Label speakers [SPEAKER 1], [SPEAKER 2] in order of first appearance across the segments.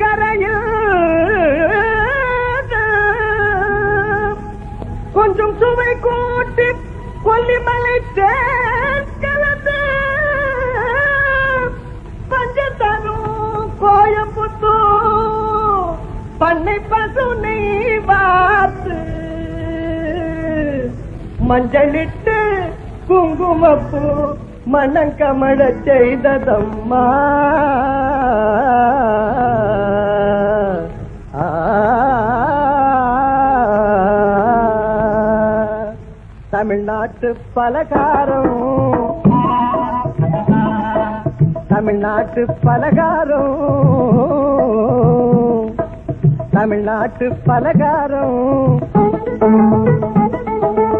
[SPEAKER 1] கரையில். கொஞ்சம் சுவை கூட்டி கொல்லிமலை கலந்து. பஞ்சத்தனும் கோயம்புத்தூ பண்ணை பசு நீ வாத்து மஞ்சளிட்டு குங்குமப்பூ மனம் கமழ செய்ததம்மா. தமிழ்நாட்டு பலகாரம். தமிழ்நாட்டு பலகாரம். தமிழ்நாட்டு பலகாரம்.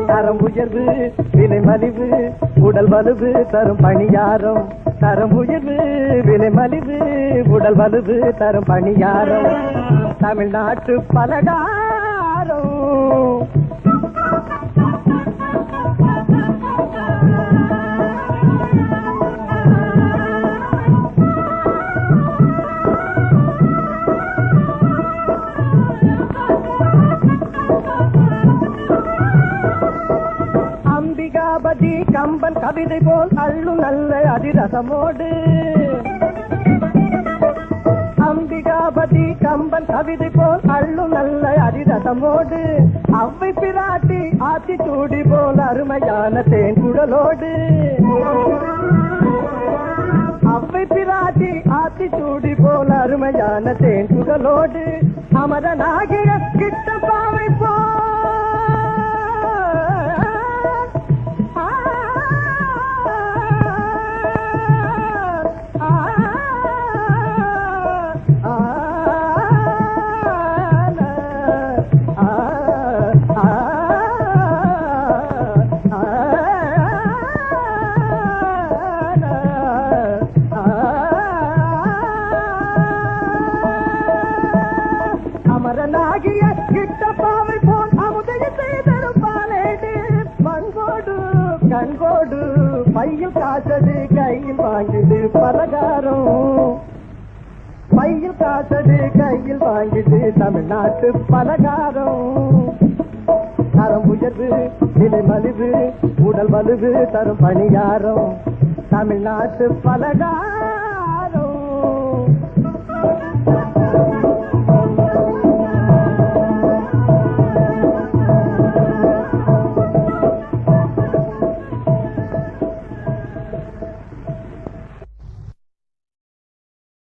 [SPEAKER 1] தரம் உயர்வு விலை மலிவு உடல் வலுவு தரும் பணியாரம். தரம் உயர்வு விலை மலிவு உடல் வலுவு தரும் பணியாரம். தமிழ்நாட்டு பலகாரம். கம்பன் கவிதை போல் அள்ளும் நல்ல அதிரசமோடு. அம்பிகாபதி கம்பன் கவிதை போல் அள்ளும் நல்ல அதிரசமோடு. அவ்வை பிராட்டி ஆத்தி சூடி போல் அருமையான தேன் குடலோடு அவ்வை பிராட்டி ஆத்தி சூடி போல் அருமையான தேன் குழலோடு. அமரனாகிய கிட்ட பாவை போல் அமரனாகிய போல் அமுதைய செய்திருப்பானேடு மண்கோடு கண்கோடு பையில் காசது கையில் வாங்கிது பலகாரம் பையில் காசது கையில் வாங்கிது தமிழ்நாட்டு பலகாரம் தரம் உயர்வு நிலை மலிவு உடல் வலுவு தரும் பணியாரம் தமிழ்நாட்டு பலகாரம்.